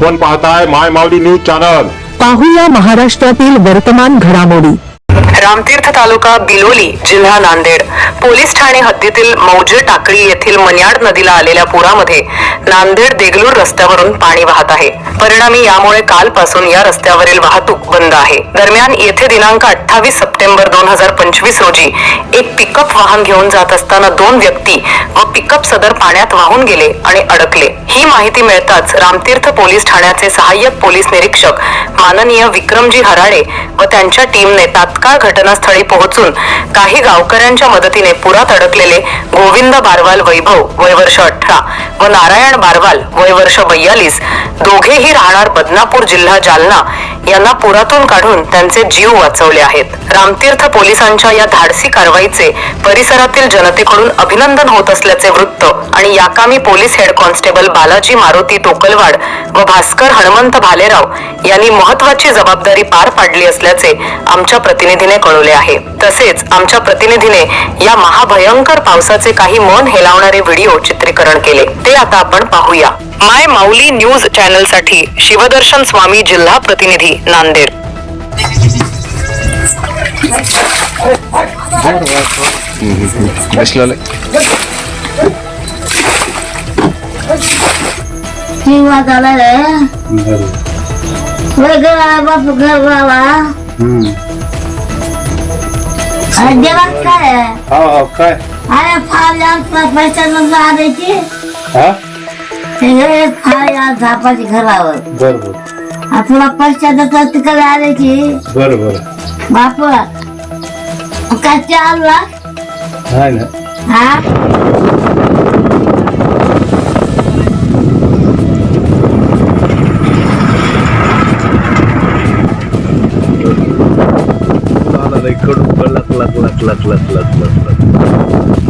आपण पाहताय माय माऊली news channel. पाहूया महाराष्ट्रातील वर्तमान घडामोडी. रामतीर्थ तालुका बिलोली जिल्हा नांदेड. पोलीस ठाणे हद्दीतील मौजे टाकळी येथील मन्याड नदीला आलेल्या पुरामध्ये नांदेड देगलूर रस्त्यावरून पाणी वाहत आहे. परिणामी यामुळे कालपासून या रस्त्यावरील वाहतूक बंद आहे. दरम्यान येथे दिनांक अठ्ठावीस सप्टेंबर दोन हजार पंचवीस रोजी एक पिकअप वाहन घेऊन जात असताना दोन व्यक्ती व पिकअप सदर पाण्यात वाहून गेले आणि अडकले. ही माहिती मिळताच रामतीर्थ पोलीस ठाण्याचे सहाय्यक पोलीस निरीक्षक माननीय विक्रमजी हराडे व त्यांच्या टीमने तात्काळ घटनास्थळी पोहोचून काही गावकऱ्यांच्या मदतीने पुरात अडकलेले गोविंद बारवाल वैभव वय वर्ष अठरा व नारायण बारवाल वय वर्ष बयालीस दोघेही राहणार बदनापूर जिल्हा जालना यांना पुरातून काढून त्यांचे जीव वाचवले आहेत. रामतीर्थ पोलिसांच्या या धाडसी कारवाईचे परिसरातील जनतेकडून अभिनंदन होत असल्याचे वृत्त आणि याकामी police head constable Balaji Maruti Tokalwad व भास्कर हनुमंत भालेराव यांनी महत्वाची जबाबदारी पार पाडली असल्याचे आमच्या प्रतिनिधीने कळवले आहे. तसेच आमच्या प्रतिनिधीने या महाभयंकर पावसाचे काही मन हेलावणारे व्हिडिओ चित्रीकरण केले. ते आता आपण पाहूया. माय माऊली न्यूज चॅनलसाठी शिवदर्शन स्वामी जिल्हा प्रतिनिधी नांदेड. देवात काय? आहे? हा काय? अरे फार जास्त पैसा आणायची हा? हे फार या झापाची घरावर. बर बर. आ तुला पैसा देतात तिकडे आणायची. बर बर. बाप ना. हा? आला कडून लक लक लक लक लक लक लक लक.